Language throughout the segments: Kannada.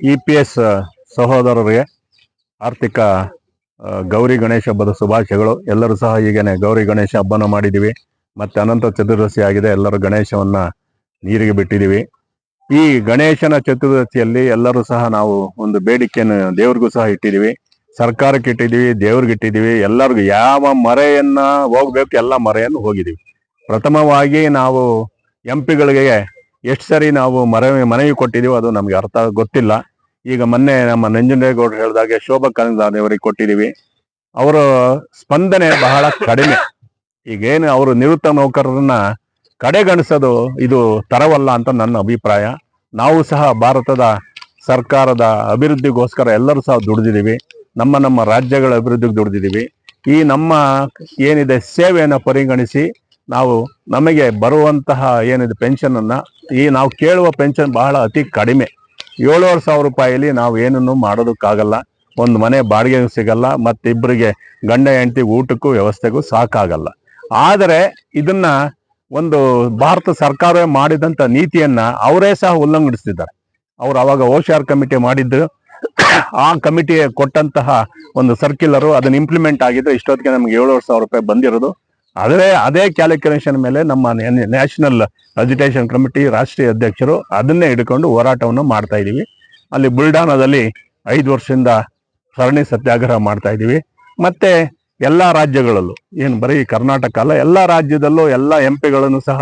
ಇ ಪಿ ಎಸ್ ಸಹೋದರರಿಗೆ ಆರ್ಥಿಕ ಗೌರಿ ಗಣೇಶ ಹಬ್ಬದ ಶುಭಾಶಯಗಳು. ಎಲ್ಲರೂ ಸಹ ಹೀಗೇನೆ ಗೌರಿ ಗಣೇಶ ಹಬ್ಬನ ಮಾಡಿದ್ದೀವಿ ಮತ್ತೆ ಅನಂತ ಚತುರ್ದಶಿ ಆಗಿದೆ. ಎಲ್ಲರೂ ಗಣೇಶವನ್ನ ನೀರಿಗೆ ಬಿಟ್ಟಿದ್ದೀವಿ ಈ ಗಣೇಶನ ಚತುರ್ದಶಿಯಲ್ಲಿ ಎಲ್ಲರೂ ಸಹ ನಾವು ಒಂದು ಬೇಡಿಕೆಯನ್ನು ದೇವ್ರಿಗೂ ಸಹ ಇಟ್ಟಿದ್ದೀವಿ ಸರ್ಕಾರಕ್ಕೆ ಇಟ್ಟಿದ್ದೀವಿ ದೇವ್ರಿಗೆ ಇಟ್ಟಿದ್ದೀವಿ ಎಲ್ಲರಿಗೂ ಯಾವ ಮರೆಯನ್ನ ಹೋಗ್ಬೇಕು, ಎಲ್ಲ ಮರೆಯನ್ನು ಹೋಗಿದ್ದೀವಿ ಪ್ರಥಮವಾಗಿ ನಾವು ಎಂ ಪಿಗಳಿಗೆ ಎಷ್ಟು ಸರಿ ನಾವು ಮನವಿ ಮನವಿ ಕೊಟ್ಟಿದ್ದೀವೋ ಅದು ನಮಗೆ ಅರ್ಥ ಗೊತ್ತಿಲ್ಲ ಈಗ ಮೊನ್ನೆ ನಮ್ಮ ನಂಜುಂಡೇಗೌಡರು ಹೇಳಿದಾಗೆ ಶೋಭಾ ಅವರಿಗೆ ಕೊಟ್ಟಿದ್ದೀವಿ ಅವರ ಸ್ಪಂದನೆ ಬಹಳ ಕಡಿಮೆ. ಈಗೇನು ಅವರು ನಿವೃತ್ತ ನೌಕರರನ್ನ ಕಡೆಗಣಿಸೋದು ಇದು ತರವಲ್ಲ ಅಂತ ನನ್ನ ಅಭಿಪ್ರಾಯ. ನಾವು ಸಹ ಭಾರತದ ಸರ್ಕಾರದ ಅಭಿವೃದ್ಧಿಗೋಸ್ಕರ ಎಲ್ಲರೂ ಸಹ ದುಡಿದಿದ್ದೀವಿ. ನಮ್ಮ ನಮ್ಮ ರಾಜ್ಯಗಳ ಅಭಿವೃದ್ಧಿಗೆ ದುಡಿದಿದ್ದೀವಿ. ಈ ನಮ್ಮ ಏನಿದೆ ಸೇವೆಯನ್ನು ಪರಿಗಣಿಸಿ ನಾವು ನಮಗೆ ಬರುವಂತಹ ಏನಿದೆ ಪೆನ್ಷನನ್ನು ಈ ನಾವು ಕೇಳುವ ಪೆನ್ಷನ್ ಬಹಳ ಅತಿ ಕಡಿಮೆ. ಏಳುವರೆ ಸಾವಿರ ರೂಪಾಯಿಲಿ ನಾವು ಏನನ್ನು ಮಾಡೋದಕ್ಕಾಗಲ್ಲ. ಒಂದು ಮನೆ ಬಾಡಿಗೆಗೂ ಸಿಗಲ್ಲ, ಮತ್ತಿಬ್ಬರಿಗೆ ಗಂಡ ಹೆಂಡತಿ ಊಟಕ್ಕೂ ವ್ಯವಸ್ಥೆಗೂ ಸಾಕಾಗಲ್ಲ. ಆದರೆ ಇದನ್ನ ಒಂದು ಭಾರತ ಸರ್ಕಾರವೇ ಮಾಡಿದಂಥ ನೀತಿಯನ್ನ ಅವರೇ ಸಹ ಉಲ್ಲಂಘಿಸ್ತಿದ್ದಾರೆ ಅವರು ಅವಾಗ ಓಶಾರ್ ಕಮಿಟಿ ಮಾಡಿದ್ದು ಆ ಕಮಿಟಿ ಕೊಟ್ಟಂತಹ ಒಂದು ಸರ್ಕ್ಯುಲರು ಅದನ್ನ ಇಂಪ್ಲಿಮೆಂಟ್ ಆಗಿದ್ರೆ ಇಷ್ಟೊತ್ತಿಗೆ ನಮ್ಗೆ ಏಳುವರೆ ಸಾವಿರ ರೂಪಾಯಿ ಬಂದಿರೋದು. ಅದೇ ಅದೇ ಕ್ಯಾಲ್ಕುಲೇಷನ್ ಮೇಲೆ ನಮ್ಮ ನ್ಯಾಷನಲ್ ಅಜಿಟೇಷನ್ ಕಮಿಟಿ ರಾಷ್ಟ್ರೀಯ ಅಧ್ಯಕ್ಷರು ಅದನ್ನೇ ಹಿಡ್ಕೊಂಡು ಹೋರಾಟವನ್ನು ಮಾಡ್ತಾ ಇದ್ದೀವಿ. ಅಲ್ಲಿ ಬುಲ್ಡಾನದಲ್ಲಿ ಐದು ವರ್ಷದಿಂದ ಸರಣಿ ಸತ್ಯಾಗ್ರಹ ಮಾಡ್ತಾ ಇದ್ದೀವಿ. ಮತ್ತೆ ಎಲ್ಲ ರಾಜ್ಯಗಳಲ್ಲೂ, ಏನು ಬರೀ ಕರ್ನಾಟಕ ಅಲ್ಲ, ಎಲ್ಲ ರಾಜ್ಯದಲ್ಲೂ ಎಲ್ಲ ಎಂ ಪಿಗಳನ್ನು ಸಹ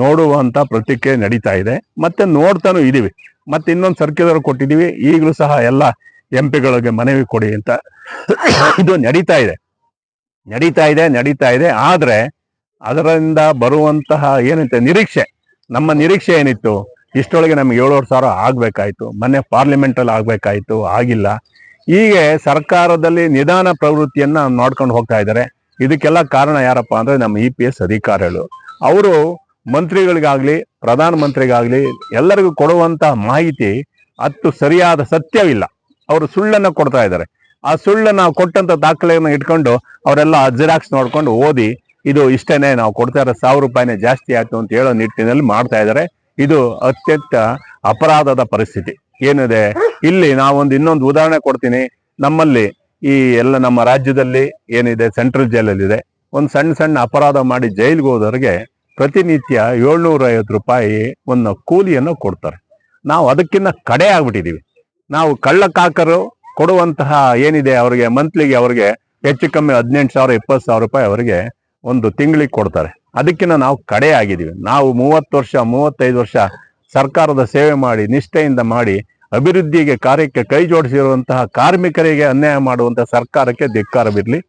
ನೋಡುವಂತ ಪ್ರತಿಕ್ರಿಯೆ ನಡೀತಾ ಇದೆ. ಮತ್ತೆ ನೋಡ್ತಾನೂ ಇದೀವಿ ಮತ್ತೆ ಇನ್ನೊಂದು ಸರ್ಕ್ಯುಲರ್ ಕೊಟ್ಟಿದೀವಿ ಈಗಲೂ ಸಹ ಎಲ್ಲ ಎಂ ಪಿಗಳಿಗೆ ಮನವಿ ಕೊಡಿ ಅಂತ ಇದು ನಡೀತಾ ಇದೆ. ನಡೀತಾ ಇದೆ ನಡೀತಾ ಇದೆ. ಆದ್ರೆ ಅದರಿಂದ ಬರುವಂತಹ ಏನಂತೆ ನಿರೀಕ್ಷೆ, ನಮ್ಮ ನಿರೀಕ್ಷೆ ಏನಿತ್ತು? ಇಷ್ಟೊಳಗೆ ನಮ್ಗೆ ಏಳುವರೆ ಸಾವಿರ ಆಗ್ಬೇಕಾಯ್ತು. ಮೊನ್ನೆ ಪಾರ್ಲಿಮೆಂಟ್ ಅಲ್ಲಿ ಆಗ್ಬೇಕಾಯ್ತು, ಆಗಿಲ್ಲ. ಹೀಗೆ ಸರ್ಕಾರದಲ್ಲಿ ನಿಧಾನ ಪ್ರವೃತ್ತಿಯನ್ನ ನೋಡ್ಕೊಂಡು ಹೋಗ್ತಾ ಇದ್ದಾರೆ. ಇದಕ್ಕೆಲ್ಲ ಕಾರಣ ಯಾರಪ್ಪ ಅಂದ್ರೆ ನಮ್ಮ ಇ ಪಿ ಎಸ್ ಅಧಿಕಾರಿಗಳು. ಅವರು ಮಂತ್ರಿಗಳಿಗಾಗ್ಲಿ, ಪ್ರಧಾನ ಮಂತ್ರಿಗಾಗ್ಲಿ ಎಲ್ಲರಿಗೂ ಕೊಡುವಂತಹ ಮಾಹಿತಿ ಅತ್ತು ಸರಿಯಾದ ಸತ್ಯವಿಲ್ಲ. ಅವರು ಸುಳ್ಳನ್ನ ಕೊಡ್ತಾ ಇದ್ದಾರೆ. ಆ ಸುಳ್ಳು ನಾವು ಕೊಟ್ಟಂತ ದಾಖಲೆಯನ್ನು ಇಟ್ಕೊಂಡು ಅವರೆಲ್ಲ ಜಿರಾಕ್ಸ್ ನೋಡ್ಕೊಂಡು ಓದಿ, ಇದು ಇಷ್ಟೇನೆ ನಾವು ಕೊಡ್ತಾ ಇರೋ ಸಾವಿರ ರೂಪಾಯಿನೇ ಜಾಸ್ತಿ ಆಯ್ತು ಅಂತ ಹೇಳೋ ನಿಟ್ಟಿನಲ್ಲಿ ಮಾಡ್ತಾ ಇದ್ದಾರೆ. ಇದು ಅತ್ಯಂತ ಅಪರಾಧದ ಪರಿಸ್ಥಿತಿ. ಏನಿದೆ? ಇಲ್ಲಿ ನಾವೊಂದು ಇನ್ನೊಂದು ಉದಾಹರಣೆ ಕೊಡ್ತೀನಿ. ನಮ್ಮಲ್ಲಿ ಈ ಎಲ್ಲ ನಮ್ಮ ರಾಜ್ಯದಲ್ಲಿ ಏನಿದೆ? ಸೆಂಟ್ರಲ್ ಜೈಲಲ್ಲಿದೆ. ಒಂದು ಸಣ್ಣ ಸಣ್ಣ ಅಪರಾಧ ಮಾಡಿ ಜೈಲಿಗೆ ಹೋದವರಿಗೆ ಪ್ರತಿನಿತ್ಯ ಏಳ್ನೂರ ಐವತ್ತು ರೂಪಾಯಿ ಒಂದು ಕೂಲಿಯನ್ನು ಕೊಡ್ತಾರೆ. ನಾವು ಅದಕ್ಕಿಂತ ಕಡೆ ಆಗ್ಬಿಟ್ಟಿದೀವಿ ನಾವು ಕಳ್ಳಕಾಕರು ಕೊಡುವಂತಹ ಏನಿದೆ ಅವರಿಗೆ ಮಂತ್ಲಿಗೆ ಅವರಿಗೆ ಹೆಚ್ಚು ಕಮ್ಮಿ ಹದಿನೆಂಟು ಸಾವಿರ, ಇಪ್ಪತ್ತು ಸಾವಿರ ರೂಪಾಯಿ ಅವರಿಗೆ ಒಂದು ತಿಂಗಳಿಗೆ ಕೊಡ್ತಾರೆ. ಅದಕ್ಕಿಂತ ನಾವು ಕಡೆ ಆಗಿದ್ದೀವಿ. ನಾವು ಮೂವತ್ತು ವರ್ಷ, ಮೂವತ್ತೈದು ವರ್ಷ ಸರ್ಕಾರದ ಸೇವೆ ಮಾಡಿ, ನಿಷ್ಠೆಯಿಂದ ಮಾಡಿ, ಅಭಿವೃದ್ಧಿಗೆ ಕಾರ್ಯಕ್ಕೆ ಕೈ ಜೋಡಿಸಿರುವಂತಹ ಕಾರ್ಮಿಕರಿಗೆ ಅನ್ಯಾಯ ಮಾಡುವಂತಹ ಸರ್ಕಾರಕ್ಕೆ ಧಿಕ್ಕಾರವಿರಲಿ.